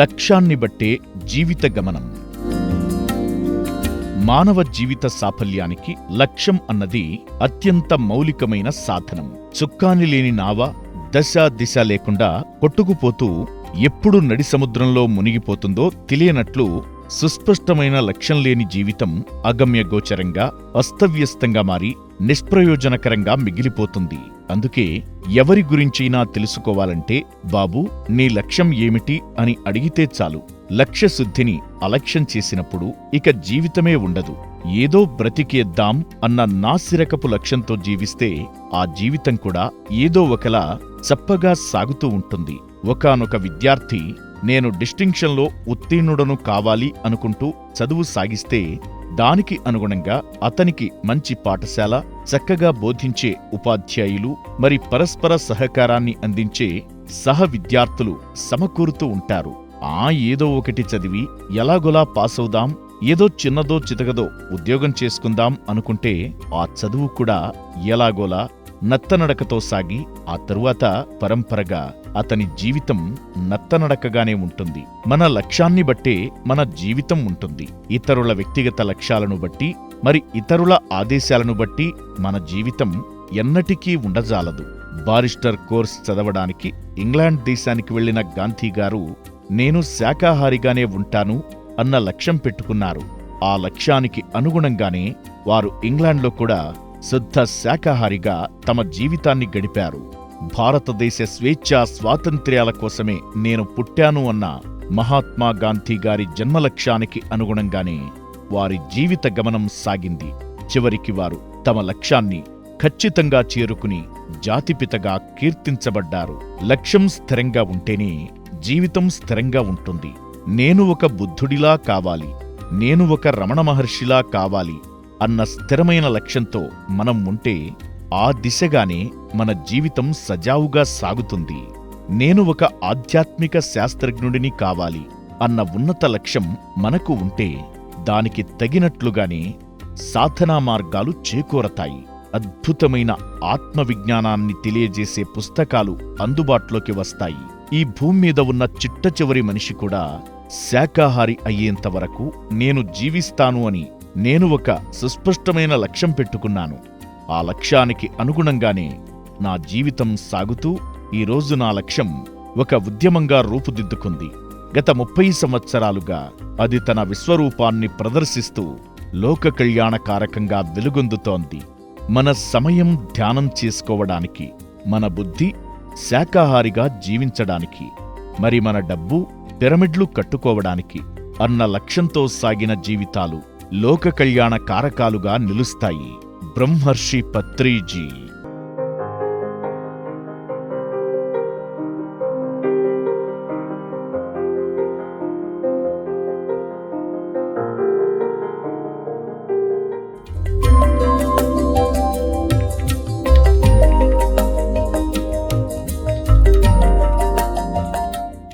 లక్ష్యాన్ని బట్టే జీవిత గమనం. మానవ జీవిత సాఫల్యానికి లక్ష్యం అన్నది అత్యంత మౌలికమైన సాధనం. చుక్కాని లేని నావ దశ దిశ లేకుండా కొట్టుకుపోతూ ఎప్పుడు నడి సముద్రంలో మునిగిపోతుందో తెలియనట్లు సుస్పష్టమైన లక్ష్యం లేని జీవితం అగమ్యగోచరంగా అస్తవ్యస్తంగా మారి నిష్ప్రయోజనకరంగా మిగిలిపోతుంది. అందుకే ఎవరి గురించైనా తెలుసుకోవాలంటే బాబు నీ లక్ష్యం ఏమిటి? అని అడిగితే చాలు. లక్ష్యశుద్ధిని అలక్ష్యం చేసినప్పుడు ఇక జీవితమే ఉండదు. ఏదో బ్రతికేద్దాం అన్న నాసిరకపు లక్ష్యంతో జీవిస్తే ఆ జీవితం కూడా ఏదో ఒకలా చప్పగా సాగుతూ ఉంటుంది. ఒకానొక విద్యార్థి నేను డిస్టింక్షన్లో ఉత్తీర్ణుడను కావాలి అనుకుంటూ చదువు సాగిస్తే దానికి అనుగుణంగా అతనికి మంచి పాఠశాల చక్కగా బోధించే ఉపాధ్యాయులు మరి పరస్పర సహకారాన్ని అందించే సహ విద్యార్థులు సమకూరుతూ ఉంటారు. ఆ ఏదో ఒకటి చదివి ఎలాగోలా పాసవుదాం ఏదో చిన్నదో చితకదో ఉద్యోగం చేసుకుందాం అనుకుంటే ఆ చదువు కూడా ఎలాగోలా నత్తనడకతో సాగి ఆ తరువాత పరంపరగా అతని జీవితం నత్తనడకగానే ఉంటుంది. మన లక్ష్యాన్ని బట్టే మన జీవితం ఉంటుంది. ఇతరుల వ్యక్తిగత లక్ష్యాలను బట్టి మరి ఇతరుల ఆదేశాలను బట్టి మన జీవితం ఎన్నటికీ ఉండజాలదు. బారిస్టర్ కోర్స్ చదవడానికి ఇంగ్లాండ్ దేశానికి వెళ్ళిన గాంధీ గారు నేను శాకాహారిగానే ఉంటాను అన్న లక్ష్యం పెట్టుకున్నారు. ఆ లక్ష్యానికి అనుగుణంగానే వారు ఇంగ్లాండ్లో కూడా శుద్ధ శాకాహారిగా తమ జీవితాన్ని గడిపారు. భారతదేశ స్వేచ్ఛా స్వాతంత్ర్యాల కోసమే నేను పుట్టాను అన్న మహాత్మా గాంధీ గారి జన్మలక్ష్యానికి అనుగుణంగానే వారి జీవిత గమనం సాగింది. చివరికి వారు తమ లక్ష్యాన్ని ఖచ్చితంగా చేరుకుని జాతిపితగా కీర్తించబడ్డారు. లక్ష్యం స్థిరంగా ఉంటేనే జీవితం స్థిరంగా ఉంటుంది. నేను ఒక బుద్ధుడిలా కావాలి. నేను ఒక రమణ మహర్షిలా కావాలి. అన్న స్థిరమైన లక్ష్యంతో మనం ఉంటే ఆ దిశగానే మన జీవితం సజావుగా సాగుతుంది. నేను ఒక ఆధ్యాత్మిక శాస్త్రజ్ఞుడిని కావాలి అన్న ఉన్నత లక్ష్యం మనకు ఉంటే దానికి తగినట్లుగానే సాధనా మార్గాలు చేకూరతాయి. అద్భుతమైన ఆత్మవిజ్ఞానాన్ని తెలియజేసే పుస్తకాలు అందుబాటులోకి వస్తాయి. ఈ భూమి మీద ఉన్న చిట్ట చివరి మనిషి కూడా శాకాహారి అయ్యేంతవరకు నేను జీవిస్తాను అని నేను ఒక సుస్పష్టమైన లక్ష్యం పెట్టుకున్నాను. ఆ లక్ష్యానికి అనుగుణంగానే నా జీవితం సాగుతూ ఈరోజు నా లక్ష్యం ఒక ఉద్యమంగా రూపుదిద్దుకుంది. గత ముప్పై సంవత్సరాలుగా అది తన విశ్వరూపాన్ని ప్రదర్శిస్తూ లోక కళ్యాణకారకంగా వెలుగొందుతోంది. మన సమయం ధ్యానం చేసుకోవడానికి మన బుద్ధి శాకాహారిగా జీవించడానికి మరి మన డబ్బు పిరమిడ్లు కట్టుకోవడానికి అన్న లక్ష్యంతో సాగిన జీవితాలు లోక కళ్యాణ కారకాలుగా నిలుస్తాయి. బ్రహ్మర్షి పత్రీజీ.